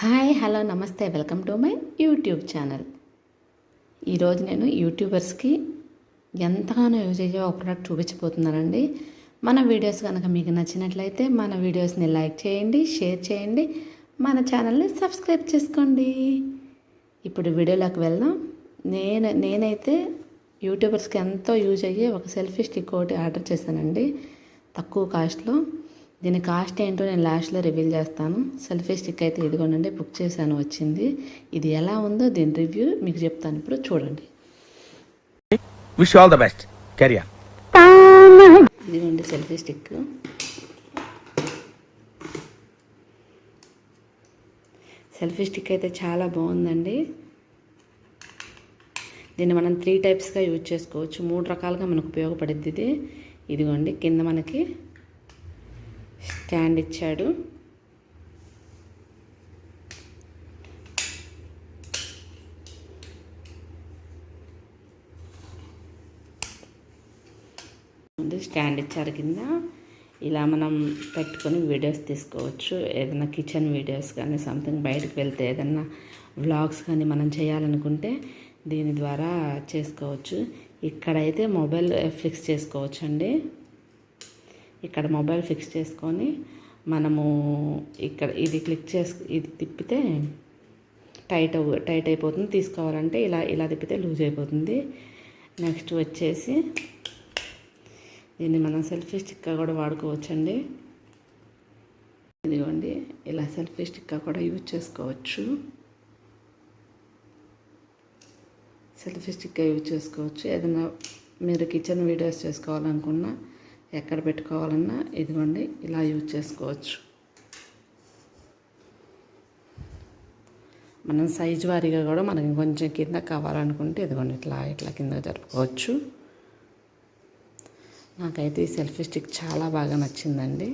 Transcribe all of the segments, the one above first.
Hi hello నమస్తే. Welcome to my YouTube channel. ఈరోజు నేను యూట్యూబర్స్కి ఎంతగానో యూజ్ అయ్యే ఒక ప్రోడక్ట్ చూపించబోతున్నానండి. మన వీడియోస్ కనుక మీకు నచ్చినట్లయితే మన వీడియోస్ని లైక్ చేయండి షేర్ చేయండి మన ఛానల్ని సబ్స్క్రైబ్ చేసుకోండి. ఇప్పుడు వీడియోలోకి వెళ్దాం. నేను నేనైతే యూట్యూబర్స్కి ఎంతో యూజ్ అయ్యే ఒక సెల్ఫీ స్టిక్ ఒకటి ఆర్డర్ చేశానండి. తక్కువ కాస్ట్లో. దీని కాస్ట్ ఏంటో నేను లాస్ట్లో రివీల్ చేస్తాను. సెల్ఫీ స్టిక్ అయితే ఇదిగోనండి బుక్ చేశాను వచ్చింది. ఇది ఎలా ఉందో దీని రివ్యూ మీకు చెప్తాను. ఇప్పుడు చూడండి. Wish all the best career ఇదిగోండి సెల్ఫీ స్టిక్ సెల్ఫీ స్టిక్ అయితే చాలా బాగుందండి. దీన్ని మనం త్రీ టైప్స్గా యూజ్ చేసుకోవచ్చు. మూడు రకాలుగా మనకు ఉపయోగపడుద్ది ఇది. ఇదిగోండి కింద మనకి స్టాండ్ ఇచ్చాడు. ముందు స్టాండ్ ఇచ్చారు కింద. ఇలా మనం పెట్టుకొని వీడియోస్ తీసుకోవచ్చు. ఏదైనా కిచెన్ వీడియోస్ కానీ సంథింగ్ బయటకు వెళ్తే ఏదైనా వ్లాగ్స్ కానీ మనం చేయాలనుకుంటే దీని ద్వారా చేసుకోవచ్చు. ఇక్కడైతే మొబైల్ ఫిక్స్ చేసుకోవచ్చు అండి ఇక్కడ మొబైల్ ఫిక్స్ చేసుకొని మనము ఇక్కడ ఇది క్లిక్ చేసు ఇది తిప్పితే టైట్ అవు టైట్ అయిపోతుంది. తీసుకోవాలంటే ఇలా ఇలా తిప్పితే లూజ్ అయిపోతుంది. నెక్స్ట్ వచ్చేసి దీన్ని మనం సెల్ఫీ స్టిక్గా కూడా వాడుకోవచ్చండి. ఇదిగోండి ఇలా సెల్ఫీ స్టిక్గా కూడా యూజ్ చేసుకోవచ్చు. సెల్ఫీ స్టిక్గా యూజ్ చేసుకోవచ్చు. ఏదైనా మీరు కిచెన్ వీడియోస్ చేసుకోవాలనుకున్నా ఎక్కడ పెట్టుకోవాలన్నా ఇదిగోండి ఇలా యూజ్ చేసుకోవచ్చు. మనం సైజు వారీగా కూడా మనకి కొంచెం కింద కావాలనుకుంటే ఇదిగోండి ఇట్లా ఇట్లా కింద జరుపుకోవచ్చు. నాకైతే ఈ సెల్ఫీ స్టిక్ చాలా బాగా నచ్చిందండి.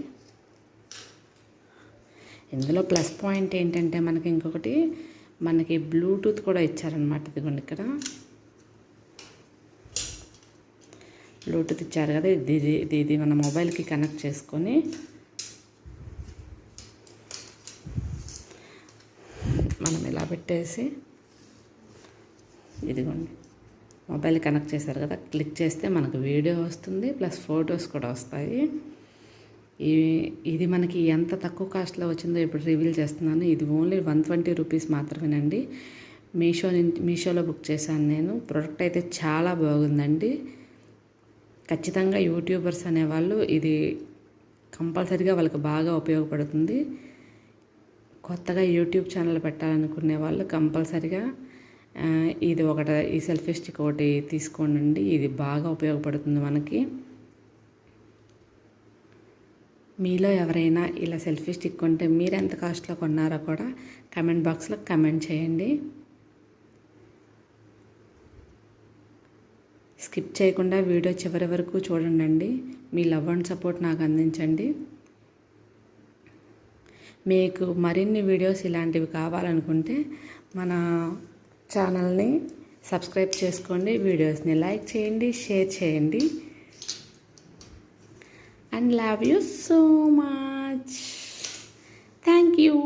ఇందులో ప్లస్ పాయింట్ ఏంటంటే మనకి ఇంకొకటి మనకి బ్లూటూత్ కూడా ఇచ్చారనమాట ఇదిగోండి ఇక్కడ. బ్లూటూత్ ఇచ్చారు కదా ఇది ఇది ఇది మన మొబైల్కి కనెక్ట్ చేసుకొని. మనం ఇలా పెట్టేసి ఇదిగోండి. మొబైల్ కనెక్ట్ చేశారు కదా క్లిక్ చేస్తే మనకు వీడియో వస్తుంది ప్లస్ ఫొటోస్ కూడా వస్తాయి. ఇది మనకి ఎంత తక్కువ కాస్ట్లో వచ్చిందో ఇప్పుడు రివీల్ చేస్తున్నాను. ఇది ఓన్లీ వన్ ట్వంటీ రూపీస్ మాత్రమేనండి. మీషో నుంచి మీషోలో బుక్ చేశాను నేను. ప్రోడక్ట్ అయితే చాలా బాగుందండి. ఖచ్చితంగా యూట్యూబర్స్ అనేవాళ్ళు ఇది కంపల్సరీగా వాళ్ళకి బాగా ఉపయోగపడుతుంది. కొత్తగా యూట్యూబ్ ఛానల్ పెట్టాలనుకునే వాళ్ళు కంపల్సరీగా ఇది ఒకటి ఈ సెల్ఫీ స్టిక్ ఒకటి తీసుకోండి ఇది బాగా ఉపయోగపడుతుంది మనకి. మీలో ఎవరైనా ఇలా సెల్ఫీ స్టిక్ ఉంటే మీరు ఎంత కాస్ట్లో కొన్నారో కూడా కమెంట్ బాక్స్లో కమెంట్ చేయండి. స్కిప్ చేయకుండా వీడియో చివరి వరకు చూడండి మీ లవ్ అండ్ సపోర్ట్ నాకు అందించండి. మీకు మరిన్ని వీడియోస్ ఇలాంటివి కావాలనుకుంటే మన ఛానల్ని సబ్స్క్రైబ్ చేసుకోండి వీడియోస్ని లైక్ చేయండి షేర్ చేయండి. And love you so much. Thank you.